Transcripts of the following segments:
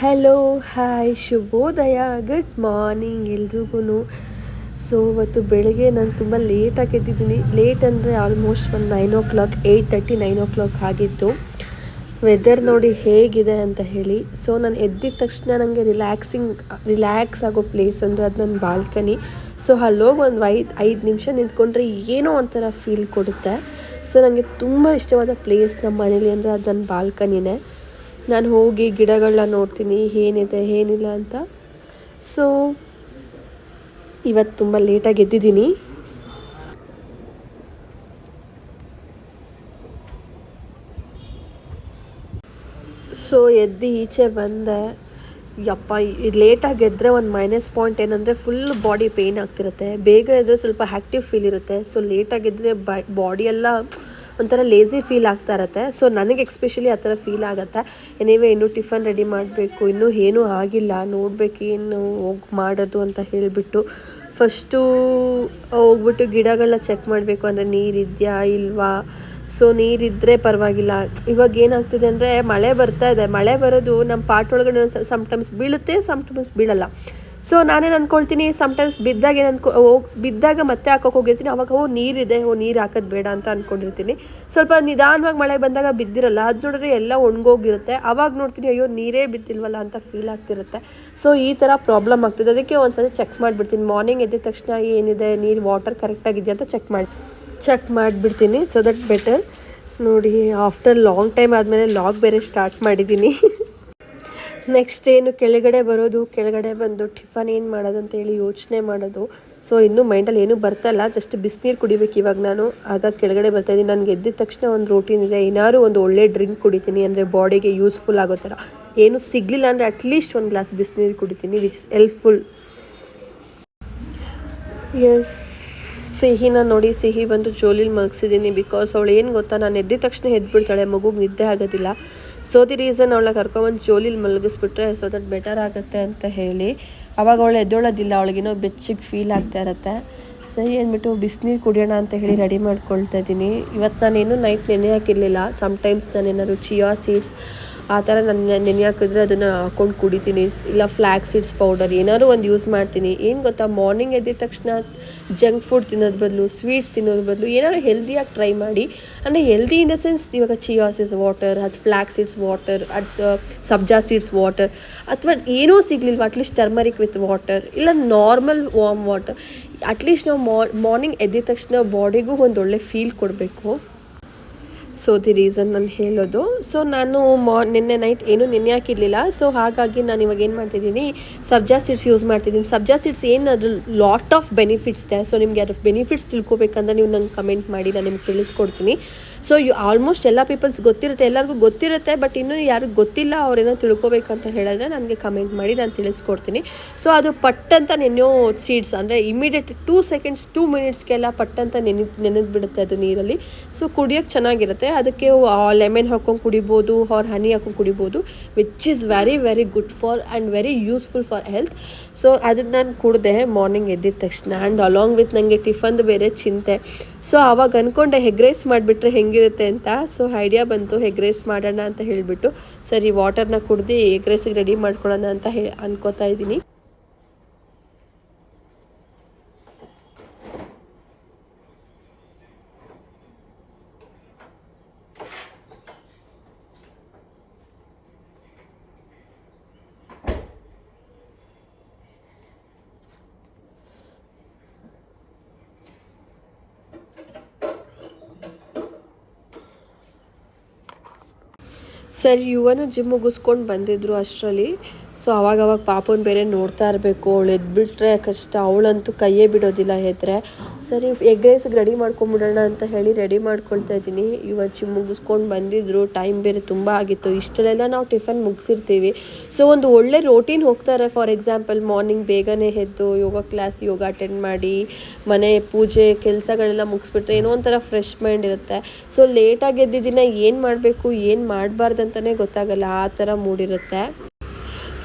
Hello hi ಶುಭೋದಯ good morning ಎಲ್ರಿಗೂ so ಇವತ್ತು ಬೆಳಗ್ಗೆ ನಾನು ತುಂಬ ಲೇಟಾಗಿ ಎದ್ದಿದ್ದೀನಿ ಲೇಟ್ ಅಂದರೆ ಆಲ್ಮೋಸ್ಟ್ ಒಂದು nine o'clock eight thirty nine o'clock ಆಗಿತ್ತು. ವೆದರ್ ನೋಡಿ ಹೇಗಿದೆ ಅಂತ ಹೇಳಿ. ಸೊ ನಾನು ಎದ್ದಿದ ತಕ್ಷಣ ನನಗೆ ರಿಲ್ಯಾಕ್ಸಿಂಗ್ ರಿಲ್ಯಾಕ್ಸ್ ಆಗೋ ಪ್ಲೇಸ್ ಅಂದರೆ ಅದು ನನ್ನ ಬಾಲ್ಕನಿ ಸೊ ಅಲ್ಲೋಗಿ ಒಂದು ಐದು ಐದು ನಿಮಿಷ ನಿಂತ್ಕೊಂಡ್ರೆ ಏನೋ ಒಂಥರ ಫೀಲ್ ಕೊಡುತ್ತೆ. ಸೊ ನನಗೆ ತುಂಬ ಇಷ್ಟವಾದ ಪ್ಲೇಸ್ ನಮ್ಮ ಮನೇಲಿ ಅಂದರೆ ಅದು ನನ್ನ ಬಾಲ್ಕನಿನೇ ನಾನು ಹೋಗಿ ಗಿಡಗಳನ್ನ ನೋಡ್ತೀನಿ, ಏನಿದೆ, ಏನಿಲ್ಲ ಅಂತ. ಸೊ ಇವತ್ತು ತುಂಬ ಲೇಟಾಗಿ ಎದ್ದಿದ್ದೀನಿ. ಸೊ ಎದ್ದು ಈಚೆ ಬಂದೆ. ಯಪ್ಪ ಲೇಟಾಗಿ ಎದ್ದರೆ ಒಂದು ಮೈನಸ್ ಪಾಯಿಂಟ್ ಏನಂದರೆ ಫುಲ್ ಬಾಡಿ ಪೇಯ್ನ್ ಆಗ್ತಿರುತ್ತೆ. ಬೇಗ ಎದ್ದರೆ ಸ್ವಲ್ಪ ಆ್ಯಕ್ಟಿವ್ ಫೀಲ್ ಇರುತ್ತೆ. ಸೊ ಲೇಟಾಗಿದ್ದರೆ ಬೈ ಬಾಡಿ ಎಲ್ಲ ಒಂಥರ ಲೇಸಿ ಫೀಲ್ ಆಗ್ತಾ ಇರತ್ತೆ. ಸೊ ನನಗೆ ಎಕ್ಸ್ಪೆಷಲಿ ಆ ಥರ ಫೀಲ್ ಆಗುತ್ತೆ. ಎನಿವೆ ಇನ್ನೂ ಟಿಫನ್ ರೆಡಿ ಮಾಡಬೇಕು. ಇನ್ನೂ ಏನೂ ಆಗಿಲ್ಲ. ನೋಡಬೇಕು ಏನು ಹೋಗಿ ಮಾಡೋದು ಅಂತ ಹೇಳಿಬಿಟ್ಟು. ಫಸ್ಟು ಹೋಗ್ಬಿಟ್ಟು ಗಿಡಗಳನ್ನ ಚೆಕ್ ಮಾಡಬೇಕು. ಅಂದರೆ ನೀರಿದೆಯಾ ಇಲ್ವಾ? ಸೊ ನೀರಿದ್ದರೆ ಪರವಾಗಿಲ್ಲ. ಇವಾಗ ಏನಾಗ್ತಿದೆ ಅಂದರೆ ಮಳೆ ಬರ್ತಾ ಇದೆ. ಮಳೆ ಬರೋದು ನಮ್ಮ ಪಾಟ್ ಒಳಗಡೆ ಸಮ್ಟೈಮ್ಸ್ ಬೀಳುತ್ತೆ ಸಮ್ಟೈಮ್ಸ್ ಬೀಳಲ್ಲ. ಸೊ ನಾನೇನು ಅಂದ್ಕೊಳ್ತೀನಿ ಸಮ್ಟೈಮ್ಸ್ ಬಿದ್ದಾಗ ಏನು ಅನ್ಕೊ ಹೋಗಿ ಬಿದ್ದಾಗ ಮತ್ತೆ ಹಾಕೋಕೆ ಹೋಗಿರ್ತೀನಿ. ಅವಾಗ, ಓ, ನೀರಿದೆ, ಓ, ನೀರು ಹಾಕೋದು ಬೇಡ ಅಂತ ಅಂದ್ಕೊಂಡಿರ್ತೀನಿ ಸ್ವಲ್ಪ ನಿಧಾನವಾಗಿ ಮಳೆ ಬಂದಾಗ ಬಿದ್ದಿರಲ್ಲ, ಅದು ನೋಡಿದ್ರೆ ಎಲ್ಲ ಒಣಗೋಗಿರುತ್ತೆ. ಅವಾಗ ನೋಡ್ತೀನಿ, ಅಯ್ಯೋ, ನೀರೇ ಬಿದ್ದಿಲ್ವಲ್ಲ ಅಂತ ಫೀಲ್ ಆಗ್ತಿರುತ್ತೆ. ಸೊ ಈ ಥರ ಪ್ರಾಬ್ಲಮ್ ಆಗ್ತಿದೆ. ಅದಕ್ಕೆ ಒಂದ್ಸಲ ಚೆಕ್ ಮಾಡಿಬಿಡ್ತೀನಿ. ಮಾರ್ನಿಂಗ್ ಎದ್ದ ತಕ್ಷಣ ಏನಿದೆ, ನೀರು ವಾಟರ್ ಕರೆಕ್ಟಾಗಿದೆಯಾ ಅಂತ ಚೆಕ್ ಮಾಡಿ ಚೆಕ್ ಮಾಡಿಬಿಡ್ತೀನಿ. ಸೊ ದಟ್ ಬೆಟರ್ ನೋಡಿ ಆಫ್ಟರ್ ಲಾಂಗ್ ಟೈಮ್ ಆದಮೇಲೆ ಲಾಗ್ ಬೇರೆ ಸ್ಟಾರ್ಟ್ ಮಾಡಿದ್ದೀನಿ. ನೆಕ್ಸ್ಟ್ ಏನು ಕೆಳಗಡೆ ಬರೋದು, ಕೆಳಗಡೆ ಬಂದು ಟಿಫನ್ ಏನು ಮಾಡೋದು ಅಂತೇಳಿ ಯೋಚನೆ ಮಾಡೋದು. ಸೊ ಇನ್ನೂ ಮೈಂಡಲ್ಲಿ ಏನೂ ಬರ್ತಲ್ಲ ಜಸ್ಟ್ ಬಿಸಿನೀರು ಕುಡಿಬೇಕು ಇವಾಗ ನಾನು. ಆಗ ಕೆಳಗಡೆ ಬರ್ತಾ ಇದ್ದೀನಿ. ನನಗೆ ಎದ್ದಿದ ತಕ್ಷಣ ಒಂದು ರೂಟೀನ್ ಇದೆ. ಏನಾದ್ರು ಒಂದು ಒಳ್ಳೆ ಡ್ರಿಂಕ್ ಕುಡಿತೀನಿ, ಅಂದರೆ ಬಾಡಿಗೆ ಯೂಸ್ಫುಲ್ ಆಗೋ ಥರ. ಏನು ಸಿಗಲಿಲ್ಲ ಅಂದರೆ ಅಟ್ಲೀಸ್ಟ್ ಒಂದು ಗ್ಲಾಸ್ ಬಿಸಿನೀರು ಕುಡಿತೀನಿ ವಿಚ್ ಇಸ್ ಎಲ್ಪ್ಫುಲ್ ಎಸ್ ಸಿಹಿನ ನೋಡಿ, ಸಿಹಿ ಬಂದು ಜೋಲಿಲಿ ಮಲಗಿಸಿದ್ದೀನಿ. ಬಿಕಾಸ್ ಅವಳು ಏನು ಗೊತ್ತಾ, ನಾನು ಎದ್ದಿದ ತಕ್ಷಣ ಎದ್ಬಿಡ್ತಾಳೆ, ಮಗುಗೆ ನಿದ್ದೆ ಆಗೋದಿಲ್ಲ. ಸೊ ರೀಸನ್ ಅವಳ ಕರ್ಕೊಂಬಂದು ಜೋಲಿಲಿ ಮಲಗಿಸ್ಬಿಟ್ರೆ ಸೊ ದಟ್ ಬೆಟರ್ ಆಗುತ್ತೆ ಅಂತ ಹೇಳಿ. ಅವಾಗ ಅವಳು ಎದ್ದೊಳೋದಿಲ್ಲ ಅವಳಿಗೇನೋ ಬೆಚ್ಚಿಗೆ ಫೀಲ್ ಆಗ್ತಾ ಇರುತ್ತೆ. ಸರಿ ಅಂದ್ಬಿಟ್ಟು ಬಿಸಿನೀರು ಕುಡಿಯೋಣ ಅಂತ ಹೇಳಿ ರೆಡಿ ಮಾಡ್ಕೊಳ್ತಾ ಇದ್ದೀನಿ. ಇವತ್ತು ನಾನೇನು ನೈಟ್ ನೆನೆ ಹಾಕಿರಲಿಲ್ಲ. ಸಮ್ಟೈಮ್ಸ್ ನಾನೇನಾದ್ರು ಚಿಯಾ ಸೀಡ್ಸ್ ಆ ಥರ ನಾನು ನೆನೆ ಹಾಕಿದ್ರೆ ಅದನ್ನು ಹಾಕ್ಕೊಂಡು ಕುಡಿತೀನಿ. ಇಲ್ಲ ಫ್ಲ್ಯಾಕ್ ಸೀಡ್ಸ್ ಪೌಡರ್ ಏನಾದ್ರು ಒಂದು ಯೂಸ್ ಮಾಡ್ತೀನಿ. ಏನು ಗೊತ್ತಾ? ಮಾರ್ನಿಂಗ್ ಎದ್ದಿದ ತಕ್ಷಣ ಜಂಕ್ ಫುಡ್ ತಿನ್ನೋದು ಬದಲು ಸ್ವೀಟ್ಸ್ ತಿನ್ನೋದ್ರ ಬದಲು ಏನಾದ್ರು ಹೆಲ್ದಿಯಾಗಿ ಟ್ರೈ ಮಾಡಿ. ಅಂದರೆ ಹೆಲ್ದಿ ಇನ್ ದ ಸೆನ್ಸ್ ಇವಾಗ ಚಿಯಾ ವಾಟರ್ ಅದು ಫ್ಲ್ಯಾಕ್ ಸೀಡ್ಸ್ ವಾಟರ್ ಅದು ಸಬ್ಜಾ ಸೀಡ್ಸ್ ವಾಟರ್ ಅಥವಾ ಏನೂ ಸಿಗಲಿಲ್ವ? At least turmeric with water ಇಲ್ಲ normal warm water at least ನಾವು ಮಾರ್ನಿಂಗ್ ಎದ್ದಿದ ತಕ್ಷಣ ಬಾಡಿಗೂ ಒಂದು ಒಳ್ಳೆ ಫೀಲ್ ಕೊಡಬೇಕು. ಸೊ ದಿ ರೀಸನ್ ನಾನು ಹೇಳೋದು ಸೊ ನಾನು ಮಾ ನಿನ್ನೆ ನೈಟ್ ಏನು ನೆನೆ ಹಾಕಿರಲಿಲ್ಲ. ಸೊ ಹಾಗಾಗಿ ನಾನು ಇವಾಗ ಏನು ಮಾಡ್ತಿದ್ದೀನಿ? ಸಬ್ಜಾ ಸೀಡ್ಸ್ ಯೂಸ್ ಮಾಡ್ತಿದ್ದೀನಿ. ಸಬ್ಜಾ ಸೀಡ್ಸ್ ಏನು ಅದ್ರ ಲಾಟ್ ಆಫ್ ಬೆನಿಫಿಟ್ಸ್ ಇದೆ. ಸೊ ನಿಮಗೆ ಅದ್ರ ಬೆನಿಫಿಟ್ಸ್ ತಿಳ್ಕೊಬೇಕಂದ್ರೆ ನೀವು ನಂಗೆ ಕಮೆಂಟ್ ಮಾಡಿ, ನಾನು ನಿಮ್ಗೆ ತಿಳಿಸ್ಕೊಡ್ತೀನಿ. ಸೊ ಯು ಆಲ್ಮೋಸ್ಟ್ ಎಲ್ಲ ಪೀಪಲ್ಸ್ ಗೊತ್ತಿರುತ್ತೆ. ಎಲ್ಲರಿಗೂ ಗೊತ್ತಿರುತ್ತೆ ಬಟ್ ಇನ್ನೂ ಯಾರಿಗೂ ಗೊತ್ತಿಲ್ಲ, ಅವ್ರೇನೋ ತಿಳ್ಕೊಬೇಕಂತ ಹೇಳಿದ್ರೆ ನನಗೆ ಕಮೆಂಟ್ ಮಾಡಿ, ನಾನು ತಿಳಿಸ್ಕೊಡ್ತೀನಿ. ಸೊ ಅದು ಪಟ್ಟಂತ ನೆನೆಯೋ ಸೀಡ್ಸ್ ಅಂದರೆ ಇಮಿಡಿಯೇಟ್ ಟೂ ಸೆಕೆಂಡ್ಸ್ ಟೂ ಮಿನಿಟ್ಸ್ಗೆಲ್ಲ ಪಟ್ಟಂತ ನೆನೆ ನೆನೆದು ಬಿಡುತ್ತೆ ಅದು ನೀರಲ್ಲಿ. ಸೊ ಕುಡಿಯೋಕ್ಕೆ ಚೆನ್ನಾಗಿರುತ್ತೆ. ಅದಕ್ಕೆ ಲೆಮನ್ ಹಾಕೊಂಡು ಕುಡಿಬೋದು ಆರ್ ಹನಿ ಹಾಕೊಂಡು ಕುಡಿಬೋದು which is very very good for and very useful for health so ಅದನ್ನು ನಾನು ಕುಡಿದೆ ಮಾರ್ನಿಂಗ್ ಎದ್ದಿದ ತಕ್ಷಣ ಆ್ಯಂಡ್ ಅಲಾಂಗ್ ವಿತ್ ನನಗೆ ಟಿಫನ್ದು ಬೇರೆ ಚಿಂತೆ. ಸೊ ಆವಾಗ ಅಂದ್ಕೊಂಡೆ ಹೆಗ್ ರೈಸ್ ಮಾಡಿಬಿಟ್ರೆ ಹೆಂಗಿರುತ್ತೆ ಅಂತ. ಸೊ ಐಡಿಯಾ ಬಂತು ಹೆಗ್ ರೈಸ್ ಮಾಡೋಣ ಅಂತ ಹೇಳಿಬಿಟ್ಟು, ಸರಿ ವಾಟರ್ನ ಕುಡ್ದು ಎಗ್ ರೈಸಿಗೆ ರೆಡಿ ಮಾಡ್ಕೊಳ್ಳೋಣ ಅಂತ ಹೇ, ಅನ್ಕೋತಾ ಇದ್ದೀನಿ. ಸರಿ, ಯುವನು ಜಿಮ್ ಮುಗಿಸ್ಕೊಂಡು ಬಂದಿದ್ರು ಅಷ್ಟರಲ್ಲಿ. ಸೊ ಅವಾಗ ಅವಾಗ ಪಾಪನ ಬೇರೆ ನೋಡ್ತಾ ಇರಬೇಕು. ಅವಳು ಎದ್ಬಿಟ್ರೆ ಕಷ್ಟ. ಅವಳಂತೂ ಕೈಯೇ ಬಿಡೋದಿಲ್ಲ ಎದ್ರೆ ಸರಿ ಎಗ್ ರೈಸ್ಗೆ ರೆಡಿ ಮಾಡ್ಕೊಂಬಿಡೋಣ ಅಂತ ಹೇಳಿ ರೆಡಿ ಮಾಡ್ಕೊಳ್ತಾ ಇದ್ದೀನಿ. ಇವತ್ತು ಮುಗಿಸ್ಕೊಂಡು ಬಂದಿದ್ರು ಟೈಮ್ ಬೇರೆ ತುಂಬ ಆಗಿತ್ತು. ಇಷ್ಟಲ್ಲೆಲ್ಲ ನಾವು ಟಿಫನ್ ಮುಗಿಸಿರ್ತೀವಿ. ಸೊ ಒಂದು ಒಳ್ಳೆ ರೋಟೀನ್ ಹೋಗ್ತಾರೆ. ಫಾರ್ ಎಕ್ಸಾಂಪಲ್ ಮಾರ್ನಿಂಗ್ ಬೇಗನೆ ಎದ್ದು ಯೋಗ ಕ್ಲಾಸ್ ಯೋಗ ಅಟೆಂಡ್ ಮಾಡಿ, ಮನೆ ಪೂಜೆ, ಕೆಲಸಗಳೆಲ್ಲ ಮುಗಿಸ್ಬಿಟ್ರೆ ಏನೋ ಒಂಥರ ಫ್ರೆಶ್ ಮೈಂಡ್ ಇರುತ್ತೆ. ಸೊ ಲೇಟಾಗಿ ಎದ್ದಿದ್ದಿನ ಏನು ಮಾಡಬೇಕು, ಏನು ಮಾಡಬಾರ್ದು ಅಂತಲೇ ಗೊತ್ತಾಗಲ್ಲ. ಆ ಥರ ಮೂಡಿರುತ್ತೆ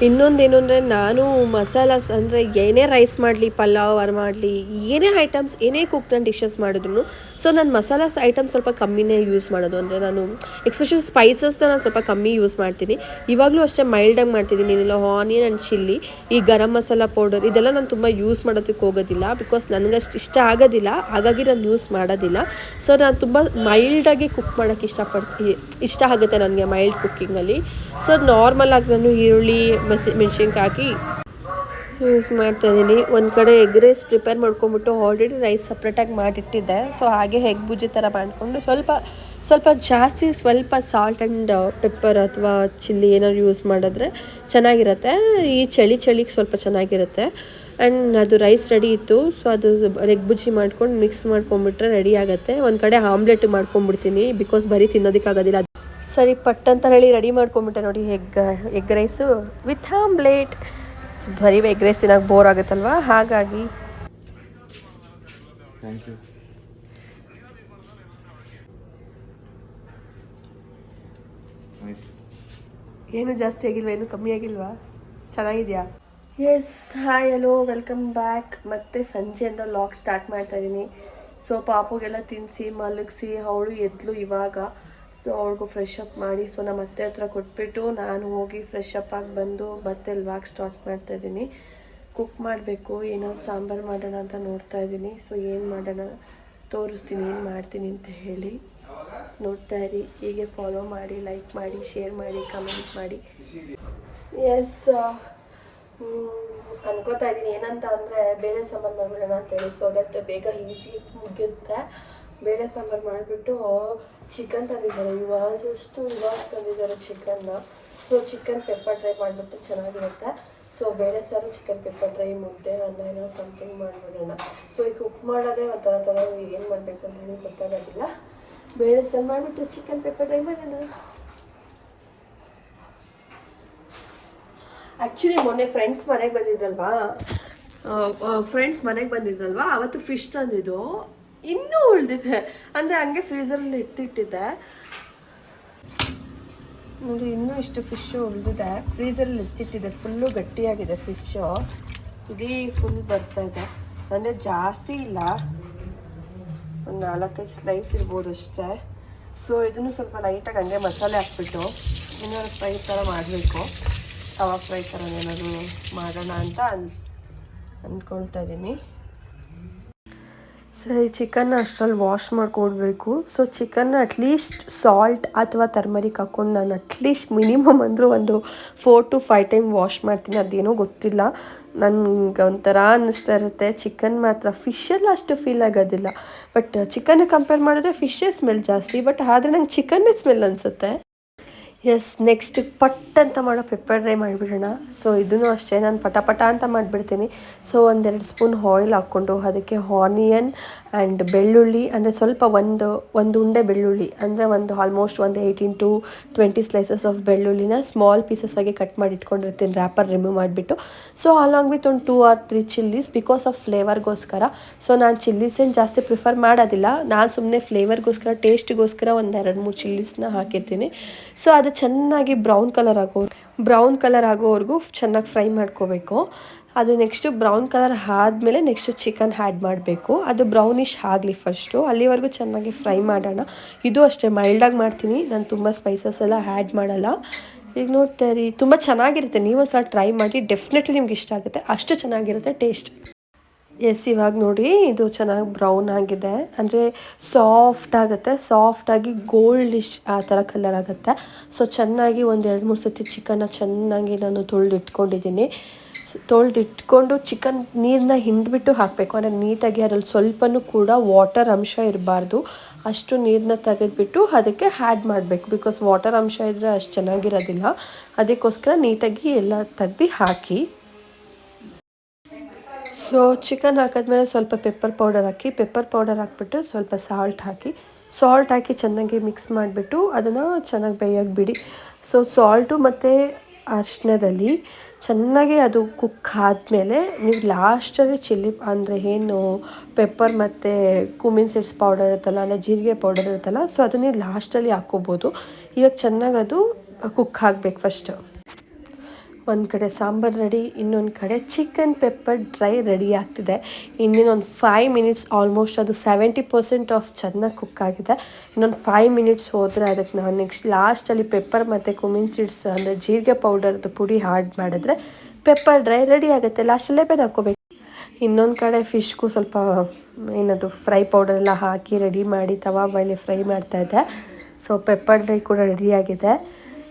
ಇನ್ನೊಂದೇನು ಅಂದರೆ ನಾನು ಮಸಾಲಾಸ್ ಅಂದರೆ ಏನೇ ರೈಸ್ ಮಾಡಲಿ, ಪಲಾವ್ ಆರ್ ಮಾಡಲಿ, ಏನೇ ಐಟಮ್ಸ್ ಏನೇ ಕುಕ್ ನಾನು ಡಿಶಸ್ ಮಾಡಿದ್ರು ಸೊ ನಾನು ಮಸಾಲಾಸ್ ಐಟಮ್ ಸ್ವಲ್ಪ ಕಮ್ಮಿನೇ ಯೂಸ್ ಮಾಡೋದು. ಅಂದರೆ ನಾನು ಎಕ್ಸ್ಪೆಷಲಿ ಸ್ಪೈಸಸ್ನ ನಾನು ಸ್ವಲ್ಪ ಕಮ್ಮಿ ಯೂಸ್ ಮಾಡ್ತೀನಿ. ಇವಾಗಲೂ ಅಷ್ಟೇ ಮೈಲ್ಡಾಗಿ ಮಾಡ್ತಿದ್ದೀನಿ. ಇಲ್ಲ ಆನಿಯನ್ ಆ್ಯಂಡ್ ಚಿಲ್ಲಿ ಈ ಗರಂ ಮಸಾಲ ಪೌಡರ್ ಇದೆಲ್ಲ ನಾನು ತುಂಬ ಯೂಸ್ ಮಾಡೋದಕ್ಕೆ ಹೋಗೋದಿಲ್ಲ ಬಿಕಾಸ್ ನನಗಷ್ಟು ಇಷ್ಟ ಆಗೋದಿಲ್ಲ. ಹಾಗಾಗಿ ನಾನು ಯೂಸ್ ಮಾಡೋದಿಲ್ಲ. ಸೊ ನಾನು ತುಂಬ ಮೈಲ್ಡಾಗಿ ಕುಕ್ ಮಾಡೋಕ್ಕೆ ಇಷ್ಟಪಡ್ತೀನಿ ಇಷ್ಟ ಆಗುತ್ತೆ ನನಗೆ ಮೈಲ್ಡ್ ಕುಕ್ಕಿಂಗಲ್ಲಿ ಸೊ ನಾರ್ಮಲ್ ಆಗಿ ನಾನು ಈರುಳ್ಳಿ, ಮೆಸಿ, ಮೆಣಸಿನ್ಕಾಯಿ ಹಾಕಿ ಯೂಸ್ ಮಾಡ್ತಾಯಿದ್ದೀನಿ ಒಂದು ಕಡೆ ಎಗ್ ರೈಸ್ ಪ್ರಿಪೇರ್ ಮಾಡ್ಕೊಂಬಿಟ್ಟು ಆಲ್ರೆಡಿ ರೈಸ್ ಸಪ್ರೇಟಾಗಿ ಮಾಡಿಟ್ಟಿದ್ದೆ. ಸೊ ಹಾಗೆ ಎಗ್ ಬುಜ್ಜಿ ಥರ ಮಾಡಿಕೊಂಡು ಸ್ವಲ್ಪ ಸ್ವಲ್ಪ ಜಾಸ್ತಿ ಸ್ವಲ್ಪ ಸಾಲ್ಟ್ ಆ್ಯಂಡ್ ಪೆಪ್ಪರ್ ಅಥವಾ ಚಿಲ್ಲಿ ಏನಾದ್ರು ಯೂಸ್ ಮಾಡಿದ್ರೆ ಚೆನ್ನಾಗಿರುತ್ತೆ. ಈ ಚಳಿ ಚಳಿಗೆ ಸ್ವಲ್ಪ ಚೆನ್ನಾಗಿರುತ್ತೆ. ಆ್ಯಂಡ್ ಅದು ರೈಸ್ ರೆಡಿ ಇತ್ತು. ಸೊ ಅದು ಎಗ್ ಬುಜ್ಜಿ ಮಾಡ್ಕೊಂಡು ಮಿಕ್ಸ್ ಮಾಡ್ಕೊಂಬಿಟ್ರೆ ರೆಡಿ ಆಗುತ್ತೆ. ಒಂದು ಕಡೆ ಆಮ್ಲೆಟ್ ಮಾಡ್ಕೊಂಬಿಡ್ತೀನಿ ಬಿಕಾಸ್ ಬರೀ ತಿನ್ನೋದಕ್ಕಾಗೋದಿಲ್ಲ. ಸರಿ ಪಟ್ ಅಂತ ಹೇಳಿ ರೆಡಿ ಮಾಡ್ಕೊಂಬಿಟ್ಟೆ ನೋಡಿ egg egg rice with omelette ಬರೀ ಎಗ್ ರೈಸ್ ತಿನ್ನೋಕೆ ಬೋರ್ ಆಗುತ್ತಲ್ವಾ? ಹಾಗಾಗಿ. ಏನು ಜಾಸ್ತಿ ಆಗಿಲ್ವಾ? ಏನು ಕಮ್ಮಿ ಆಗಿಲ್ವಾ? ಚೆನ್ನಾಗಿದೆಯಾ? Yes hi hello welcome back ಮತ್ತೆ ಸಂಜೆಯಿಂದ ಲಾಗ್ ಸ್ಟಾರ್ಟ್ ಮಾಡ್ತಾ ಇದ್ದೀನಿ. ಸೊ ಪಾಪುಗೆಲ್ಲ ತಿನ್ನಿಸಿ ಮಲಗಿಸಿ ಅವಳು ಎದ್ಲು ಇವಾಗ. ಸೊ ಅವ್ರಿಗೂ ಫ್ರೆಶ್ ಅಪ್ ಮಾಡಿ. ಸೊ ನಮ್ಮ ಅತ್ತೆ ಹತ್ರ ಕೊಟ್ಬಿಟ್ಟು ನಾನು ಹೋಗಿ ಫ್ರೆಶ್ ಅಪ್ ಆಗಿ ಬಂದು ಮತ್ತೆ ಲಾಗ್ ಸ್ಟಾರ್ಟ್ ಮಾಡ್ತಾ ಇದ್ದೀನಿ. ಕುಕ್ ಮಾಡಬೇಕು, ಏನೋ ಸಾಂಬಾರು ಮಾಡೋಣ ಅಂತ ನೋಡ್ತಾ ಇದ್ದೀನಿ. ಸೊ ಏನು ಮಾಡೋಣ? ತೋರಿಸ್ತೀನಿ, ಏನು ಮಾಡ್ತೀನಿ ಅಂತ ಹೇಳಿ. ನೋಡ್ತಾ ಇರಿ. ಹೀಗೆ ಫಾಲೋ ಮಾಡಿ ಲೈಕ್ ಮಾಡಿ ಶೇರ್ ಮಾಡಿ ಕಮೆಂಟ್ ಮಾಡಿ. ಎಸ್ ಅನ್ಕೋತಾ ಇದ್ದೀನಿ. ಏನಂತ ಅಂದರೆ ಬೇರೆ ಸಾಂಬಾರು ಮಾಡ್ಬಿಡೋಣ ಅಂತೇಳಿ ಸೊ ದಟ್ ಬೇಗ ಈಸಿ ಮುಗಿಯುತ್ತೆ. ಬೇಳೆ ಸಾಂಬಾರು ಮಾಡಿಬಿಟ್ಟು ಚಿಕನ್ ತಂದಿದ್ದಾರೆ. ಇವಾಗ ಜಸ್ಟ್ ಇವಾಗ ತಂದಿದ್ದಾರೆ ಚಿಕನ್ನ ಸೊ ಚಿಕನ್ ಪೆಪ್ಪರ್ ಡ್ರೈ ಮಾಡಿಬಿಟ್ಟು ಚೆನ್ನಾಗಿರುತ್ತೆ. ಸೊ ಬೇಳೆ ಸಾರು ಚಿಕನ್ ಪೆಪ್ಪರ್ ಡ್ರೈ ಮುದ್ದೆ, ಅನ್ನ, ಏನೋ ಸಮಥಿಂಗ್ ಮಾಡಿಬಿಡೋಣ. ಸೊ ಈಗ ಕುಕ್ ಮಾಡೋದೇ ಒಂಥರ ಥರ ಏನು ಮಾಡಬೇಕು ಅಂತ ಹೇಳಿ ಗೊತ್ತಾಗೋದಿಲ್ಲ. ಬೇಳೆ ಸಾರು ಮಾಡಿಬಿಟ್ಟು ಚಿಕನ್ ಪೆಪ್ಪರ್ ಡ್ರೈ ಮಾಡೋಣ? ಆ್ಯಕ್ಚುಲಿ ಮೊನ್ನೆ ಫ್ರೆಂಡ್ಸ್ ಮನೆಗೆ ಬಂದಿದ್ರಲ್ವಾ? ಫ್ರೆಂಡ್ಸ್ ಮನೆಗೆ ಬಂದಿದ್ರಲ್ವಾ? ಅವತ್ತು ಫಿಶ್ ತಂದಿದ್ದು. ಇನ್ನೂ ಉಳಿದಿದೆ. ಅಂದರೆ ಹಂಗೆ ಫ್ರೀಸರಲ್ಲಿ ಎತ್ತಿಟ್ಟಿದ್ದೆ. ನೋಡಿ, ಇನ್ನೂ ಇಷ್ಟು ಫಿಶ್ಶು ಉಳಿದಿದೆ. ಫ್ರೀಸರಲ್ಲಿ ಎತ್ತಿಟ್ಟಿದೆ. ಫುಲ್ಲು ಗಟ್ಟಿಯಾಗಿದೆ ಫಿಶ್ಶು ಇಡೀ ಫುಲ್ ಬರ್ತಾ ಇದೆ. ಅಂದರೆ ಜಾಸ್ತಿ ಇಲ್ಲ. ಒಂದು ನಾಲ್ಕೈದು ಸ್ಲೈಸ್ ಇರ್ಬೋದು ಅಷ್ಟೇ. ಸೊ ಇದನ್ನು ಸ್ವಲ್ಪ ಲೈಟಾಗಿ ಹಂಗೆ ಮಸಾಲೆ ಹಾಕ್ಬಿಟ್ಟು ಇನ್ನೊಂದು ಫ್ರೈ ಥರ ಮಾಡಬೇಕು. ತವಾ ಫ್ರೈ ಥರ ಏನಾದರೂ ಮಾಡೋಣ ಅಂತ ಅನ್ ಅಂದ್ಕೊಳ್ತಾ ಇದ್ದೀನಿ. ಸರಿ ಚಿಕನ್ನ ಅಷ್ಟರಲ್ಲಿ ವಾಶ್ ಮಾಡ್ಕೊಡ್ಬೇಕು. ಸೊ ಚಿಕನ್ನ ಅಟ್ಲೀಸ್ಟ್ ಸಾಲ್ಟ್ ಅಥವಾ ಟರ್ಮರಿಕ್ ಹಾಕ್ಕೊಂಡು ನಾನು ಅಟ್ಲೀಸ್ಟ್ ಮಿನಿಮಮ್ ಅಂದರೂ ಒಂದು four to five time wash ಮಾಡ್ತೀನಿ. ಅದೇನೋ ಗೊತ್ತಿಲ್ಲ. ನನಗೆ ಒಂಥರ ಅನ್ನಿಸ್ತಾ ಇರುತ್ತೆ. ಚಿಕನ್ ಮಾತ್ರ ಫಿಶಲ್ಲಿ ಅಷ್ಟು ಫೀಲ್ ಆಗೋದಿಲ್ಲ. ಬಟ್ ಚಿಕನ್ ಕಂಪೇರ್ ಮಾಡಿದ್ರೆ ಫಿಶೇ ಸ್ಮೆಲ್ ಜಾಸ್ತಿ. ಬಟ್ ಆದರೆ ನಂಗೆ ಚಿಕನ್ನೇ ಸ್ಮೆಲ್ ಅನಿಸುತ್ತೆ. ಎಸ್ ನೆಕ್ಸ್ಟ್ ಪಟ್ ಅಂತ ಮಾಡೋ ಪೆಪ್ಪರ್ ಡ್ರೈ ಮಾಡಿಬಿಡೋಣ. ಸೊ ಇದನ್ನು ಅಷ್ಟೇ ನಾನು ಪಟ ಪಟ ಅಂತ ಮಾಡಿಬಿಡ್ತೀನಿ. ಸೊ ಒಂದೆರಡು ಸ್ಪೂನ್ ಆಯಿಲ್ ಹಾಕ್ಕೊಂಡು ಅದಕ್ಕೆ ಆನಿಯನ್ ಆ್ಯಂಡ್ ಬೆಳ್ಳುಳ್ಳಿ, ಅಂದರೆ ಸ್ವಲ್ಪ ಒಂದು ಒಂದು ಉಂಡೆ ಬೆಳ್ಳುಳ್ಳಿ, ಅಂದರೆ ಒಂದು ಆಲ್ಮೋಸ್ಟ್ ಒಂದು eighteen to twenty slices of ಬೆಳ್ಳುಳ್ಳಿನ ಸ್ಮಾಲ್ ಪೀಸಸ್ ಆಗಿ ಕಟ್ ಮಾಡಿ ಇಟ್ಕೊಂಡಿರ್ತೀನಿ ರ್ಯಾಪರ್ ರಿಮೂವ್ ಮಾಡಿಬಿಟ್ಟು. ಸೊ ಅಲಾಂಗ್ ವಿತ್ ಒಂದು two or three chillies because of ಫ್ಲೇವರ್ಗೋಸ್ಕರ so ನಾನು ಚಿಲ್ಲೀಸ್ ಏನು ಜಾಸ್ತಿ ಪ್ರಿಫರ್ ಮಾಡೋದಿಲ್ಲ. ನಾನು ಸುಮ್ಮನೆ ಫ್ಲೇವರ್ಗೋಸ್ಕರ ಟೇಸ್ಟ್ಗೋಸ್ಕರ ಒಂದು ಎರಡು ಮೂರು ಚಿಲ್ಲೀಸ್ನ ಹಾಕಿರ್ತೀನಿ. ಸೊ ಅದು ಚೆನ್ನಾಗಿ ಬ್ರೌನ್ ಕಲರ್ ಆಗೋ ಬ್ರೌನ್ ಕಲರ್ ಆಗೋವರೆಗೂ ಚೆನ್ನಾಗಿ ಫ್ರೈ ಮಾಡ್ಕೋಬೇಕು. ಅದು ನೆಕ್ಸ್ಟು ಬ್ರೌನ್ ಕಲರ್ ಆದಮೇಲೆ ನೆಕ್ಸ್ಟು ಚಿಕನ್ ಆ್ಯಡ್ ಮಾಡಬೇಕು. ಅದು ಬ್ರೌನಿಷ್ ಆಗಲಿ ಫಸ್ಟು ಅಲ್ಲಿವರೆಗೂ ಚೆನ್ನಾಗಿ ಫ್ರೈ ಮಾಡೋಣ. ಇದು ಅಷ್ಟೇ ಮೈಲ್ಡಾಗಿ ಮಾಡ್ತೀನಿ. ನಾನು ತುಂಬ ಸ್ಪೈಸಸ್ ಎಲ್ಲ ಆ್ಯಡ್ ಮಾಡಲ್ಲ. ಈಗ ನೋಡ್ತಾ ಇರಿ, ತುಂಬ ಚೆನ್ನಾಗಿರುತ್ತೆ. ನೀವು ಒಂದು ಸಲ ಟ್ರೈ ಮಾಡಿ ಡೆಫಿನೆಟ್ಲಿ ನಿಮ್ಗೆ ಇಷ್ಟ ಆಗುತ್ತೆ. ಅಷ್ಟು ಚೆನ್ನಾಗಿರುತ್ತೆ ಟೇಸ್ಟ್ ಎಸ್ ಇವಾಗ ನೋಡಿ ಇದು ಚೆನ್ನಾಗಿ ಬ್ರೌನ್ ಆಗಿದೆ. ಅಂದರೆ ಸಾಫ್ಟ್ ಆಗುತ್ತೆ. ಸಾಫ್ಟಾಗಿ ಗೋಲ್ಡಿಶ್ ಆ ಥರ ಕಲರ್ ಆಗುತ್ತೆ. ಸೊ ಚೆನ್ನಾಗಿ ಒಂದು ಎರಡು ಮೂರು ಸತಿ ಚಿಕನ್ನ ಚೆನ್ನಾಗಿ ನಾನು ತೊಳೆದಿಟ್ಕೊಂಡಿದ್ದೀನಿ. ತೊಳೆದಿಟ್ಕೊಂಡು ಚಿಕನ್ ನೀರನ್ನ ಹಿಂಡ್ಬಿಟ್ಟು ಹಾಕಬೇಕು. ಅಂದರೆ ನೀಟಾಗಿ ಅದರಲ್ಲಿ ಸ್ವಲ್ಪನೂ ಕೂಡ ವಾಟರ್ ಅಂಶ ಇರಬಾರ್ದು. ಅಷ್ಟು ನೀರನ್ನ ತೆಗೆದುಬಿಟ್ಟು ಅದಕ್ಕೆ ಹ್ಯಾಡ್ ಮಾಡಬೇಕು. ಬಿಕಾಸ್ ವಾಟರ್ ಅಂಶ ಇದ್ದರೆ ಅಷ್ಟು ಚೆನ್ನಾಗಿರೋದಿಲ್ಲ. ಅದಕ್ಕೋಸ್ಕರ ನೀಟಾಗಿ ಎಲ್ಲ ತೆಗ್ದು ಹಾಕಿ. ಸೊ ಚಿಕನ್ ಹಾಕಿದ್ಮೇಲೆ ಸ್ವಲ್ಪ ಪೆಪ್ಪರ್ ಪೌಡರ್ ಹಾಕಿ ಪೆಪ್ಪರ್ ಪೌಡರ್ ಹಾಕ್ಬಿಟ್ಟು ಸ್ವಲ್ಪ ಸಾಲ್ಟ್ ಹಾಕಿ ಸಾಲ್ಟ್ ಹಾಕಿ ಚೆನ್ನಾಗಿ ಮಿಕ್ಸ್ ಮಾಡಿಬಿಟ್ಟು ಅದನ್ನು ಚೆನ್ನಾಗಿ ಬೇಯಾಗಿ ಬಿಡಿ. ಸೊ ಸಾಲ್ಟು ಮತ್ತು ಅರಿಶಿನದಲ್ಲಿ ಚೆನ್ನಾಗಿ ಅದು ಕುಕ್ ಆದಮೇಲೆ ನೀವು ಲಾಸ್ಟಲ್ಲಿ ಚಿಲ್ಲಿ ಅಂದರೆ ಏನು ಪೆಪ್ಪರ್ ಮತ್ತು ಕುಮಿನ್ ಸೀಡ್ಸ್ ಪೌಡರ್ ಇರುತ್ತಲ್ಲ, ಅಲ್ಲ ಜೀರಿಗೆ ಪೌಡರ್ ಇರುತ್ತಲ್ಲ ಸೊ ಅದನ್ನೇ ಲಾಸ್ಟಲ್ಲಿ ಹಾಕ್ಕೋಬೋದು ಇವಾಗ ಚೆನ್ನಾಗಿ ಅದು ಕುಕ್ ಆಗಬೇಕು ಫಸ್ಟು ಒಂದು ಕಡೆ ಸಾಂಬಾರು ರೆಡಿ, ಇನ್ನೊಂದು ಕಡೆ ಚಿಕನ್ ಪೆಪ್ಪರ್ ಡ್ರೈ ರೆಡಿ ಆಗ್ತಿದೆ. ಇನ್ನೊಂದು ಫೈವ್ ಮಿನಿಟ್ಸ್ ಆಲ್ಮೋಸ್ಟ್ ಅದು ಸೆವೆಂಟಿ ಪರ್ಸೆಂಟ್ ಆಫ್ ಚೆನ್ನಾಗಿ ಕುಕ್ ಆಗಿದೆ. ಇನ್ನೊಂದು ಫೈವ್ ಮಿನಿಟ್ಸ್ ಹೋದರೆ ಅದಕ್ಕೆ ನಾವು ನೆಕ್ಸ್ಟ್ ಲಾಸ್ಟಲ್ಲಿ ಪೆಪ್ಪರ್ ಮತ್ತು ಕುಮಿನ್ ಸೀಡ್ಸ್ ಅಂದರೆ ಜೀರಿಗೆ ಪೌಡರ್ದು ಪುಡಿ ಆ್ಯಡ್ ಮಾಡಿದ್ರೆ ಪೆಪ್ಪರ್ ಡ್ರೈ ರೆಡಿ ಆಗುತ್ತೆ. ಲಾಸ್ಟಲ್ಲೇ ಬೇರೆ ಹಾಕೋಬೇಕು ಇನ್ನೊಂದು ಕಡೆ ಫಿಶ್ಗೂ ಸ್ವಲ್ಪ, ಏನದು ಫ್ರೈ ಪೌಡರ್ ಎಲ್ಲ ಹಾಕಿ ರೆಡಿ ಮಾಡಿ ತವಾ ಮೇಲೆ ಫ್ರೈ ಮಾಡ್ತಾಯಿದ್ದೆ ಸೊ ಪೆಪ್ಪರ್ ಡ್ರೈ ಕೂಡ ರೆಡಿಯಾಗಿದೆ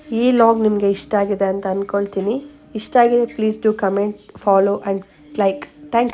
ಈ ಲಾಗ್ ನಿಮಗೆ ಇಷ್ಟ ಆಗಿದೆ ಅಂತ ಅಂದ್ಕೊಳ್ತೀನಿ ಇಷ್ಟ ಆಗಿದೆ please do comment follow and like thank